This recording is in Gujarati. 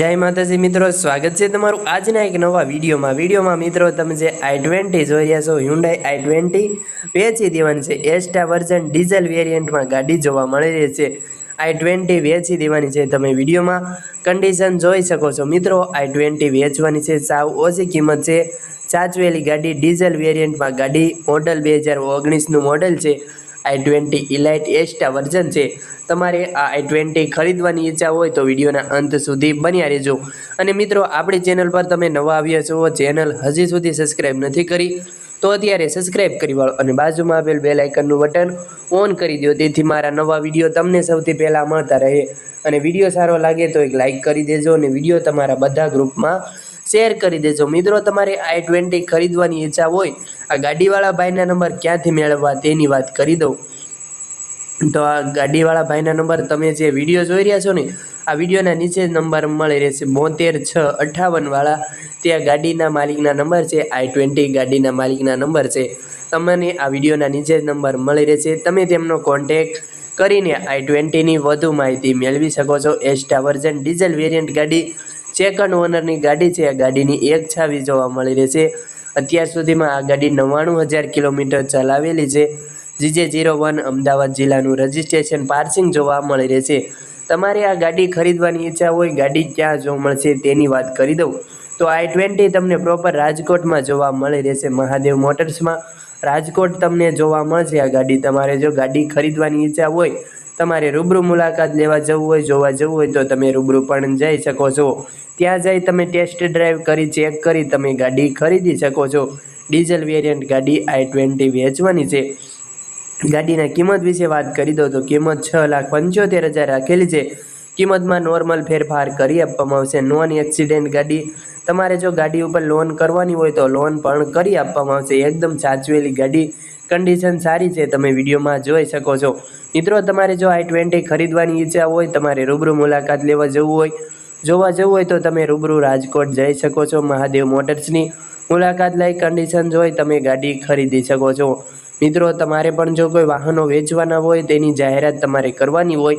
જય માતાજી મિત્રો, સ્વાગત છે તમારું આજના એક નવા વિડીયોમાં. વિડીયોમાં મિત્રો, તમે જે આઈ ટ્વેન્ટી જોઈ રહ્યા છો હ્યુન્ડાઈ આઈ ટ્વેન્ટી, વેચી દેવાની છે. એસ્ટા વર્ઝન ડીઝલ વેરિયન્ટમાં ગાડી જોવા મળી રહી છે. આઈ ટ્વેન્ટી વેચી દેવાની છે. તમે વિડીયોમાં કન્ડિશન જોઈ શકો છો. મિત્રો, આઈ ટ્વેન્ટી વેચવાની છે. સાવ ઓછી કિંમત છે. સાચવેલી ગાડી ડીઝલ વેરિયન્ટમાં ગાડી મોડલ બે હજાર ઓગણીસનું મોડલ છે. I twenty elite Asta version છે. તમારે આ આઈ ટ્વેન્ટી ખરીદવાની ઈચ્છા હોય તો વિડીયોના અંત સુધી બન્યા રહેજો. અને મિત્રો, આપણી ચેનલ પર તમે નવા આવ્યા છો, ચેનલ હજી સુધી સબસ્ક્રાઈબ નથી કરી, તો અત્યારે સબસ્ક્રાઇબ કરી વાળો અને બાજુમાં આપેલ બેલ આઇકનનું બટન ઓન કરી દો, તેથી મારા નવા વીડિયો તમને સૌથી પહેલાં મળતા રહે. અને વીડિયો સારો લાગે તો એક લાઇક કરી દેજો અને વીડિયો તમારા બધા ગ્રુપમાં શેર કરી દેજો. મિત્રો, તમારે આઈ ટ્વેન્ટી ખરીદવાની ઈચ્છા હોય આ ગાડીવાળા ભાઈના નંબર ક્યાંથી મેળવવા તેની વાત કરી દઉં. તો આ ગાડીવાળા ભાઈના નંબર તમે જે વીડિયો જોઈ રહ્યા છો ને, આ વિડીયોના નીચે નંબર મળી રહેશે બોતેર છ અઠ્ઠાવનવાળા ત્યાં ગાડીના માલિકના નંબર છે આઈ ટ્વેન્ટી ગાડીના માલિકના નંબર છે. તમને આ વિડીયોના નીચે નંબર મળી રહેશે. તમે તેમનો કોન્ટેક કરીને આઈ ટ્વેન્ટીની વધુ માહિતી મેળવી શકો છો. એસ્ટા વર્ઝન ડીઝલ વેરિયન્ટ ગાડી સેકન્ડ ઓનરની ગાડી છે. આ ગાડીની એક છાવી જોવા મળી રહેશે અત્યાર સુધીમાં આ ગાડી નવ્વાણું હજાર કિલોમીટર ચલાવેલી છે. જીજે જીરો વન અમદાવાદ જિલ્લાનું રજિસ્ટ્રેશન પાર્સિંગ જોવા મળી રહેશે તમારે આ ગાડી ખરીદવાની ઈચ્છા હોય, ગાડી ક્યાં જોવા મળશે તેની વાત કરી દઉં. તો આઈ ટ્વેન્ટી તમને પ્રોપર રાજકોટમાં જોવા મળી રહેશે મહાદેવ મોટર્સમાં. રાજકોટ તમને જોવા મળશે આ ગાડી. તમારે જો ગાડી ખરીદવાની ઈચ્છા હોય તમારે રૂબરૂ મુલાકાત લેવા જવું હોય, જોવા જવું હોય, તો તમે રૂબરૂ પણ જઈ શકો છો. ત્યાં જઈ તમે ટેસ્ટ ડ્રાઈવ કરી ચેક કરી, તમે ગાડી ખરીદી શકો છો. ડીઝલ વેરિયન્ટ ગાડી આઈ ટ્વેન્ટી વેચવાની છે. ગાડીના કિંમત વિશે વાત કરી દો તો કિંમત છ લાખ પંચોતેર હજાર રાખેલી છે. કિંમતમાં નોર્મલ ફેરફાર કરી આપવામાં આવશે. નોન એક્સિડન્ટ ગાડી, તમારે જો ગાડી ઉપર લોન કરવાની હોય તો લોન પણ કરી આપવામાં આવશે. એકદમ સાચવેલી ગાડી કન્ડિશન સારી છે, તમે વિડીયોમાં જોઈ શકો છો. મિત્રો, તમારે જો આઈ ટ્વેન્ટી ખરીદવાની ઈચ્છા હોય, તમારે રૂબરૂ મુલાકાત લેવા જવું હોય, જોવા જવું હોય તો તમે રૂબરૂ રાજકોટ જઈ શકો છો, મહાદેવ મોટર્સની મુલાકાત લઈ. કન્ડિશન જોઈ, તમે ગાડી ખરીદી શકો છો. મિત્રો, તમારે પણ જો કોઈ વાહનો વેચવાના હોય, તેની જાહેરાત તમારે કરવાની હોય